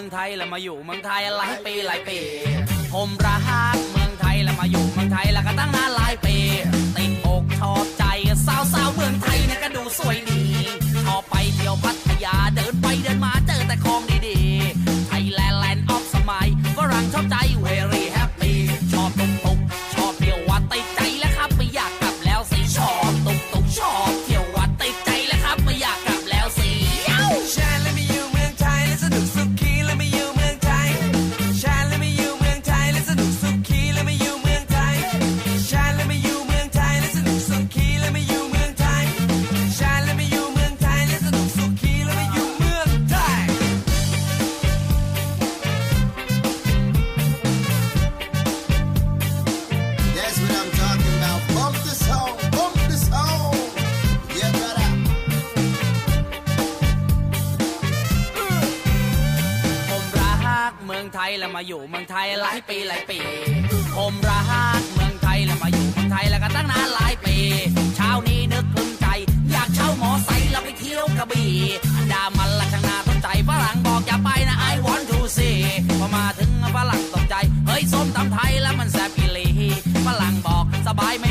องไทยแล้วมาอยู่เมืองไทยหลายปีหลายปี ผมรักเมืองไทยแล้วมาอยู่เมืองไทยแล้วก็ตั้งนานหลายปี ติดอกชอบใจสาวสาวเมืองไทยเนี่ยก็ดูสวยดีชอบไปเที่ยวพัทยาเดินไปเดินมาเจอแต่ของดีๆ ไทยแลนด์แลนด์ออฟสมัยฝรั่งชอบใจ องไทยแล้วมาอยู่เมืองไทยหลายปีหลายปี ผมรักเมืองไทยแล้วมาอยู่เมืองไทยแล้วก็ตั้งนานหลายปี เช้านี้นึกคลึงใจ อยากเช่าหมอไซค์แล้วไปเที่ยวกระบี่อดามันละช่างนาสนใจฝรั่งบอกอย่าไปนะ I want to see พอมาถึงฝรั่งตกใจ เฮ้ยส้มตำไทยแล้วมันแซ่บอีหลีฝรั่งบอกสบายไม่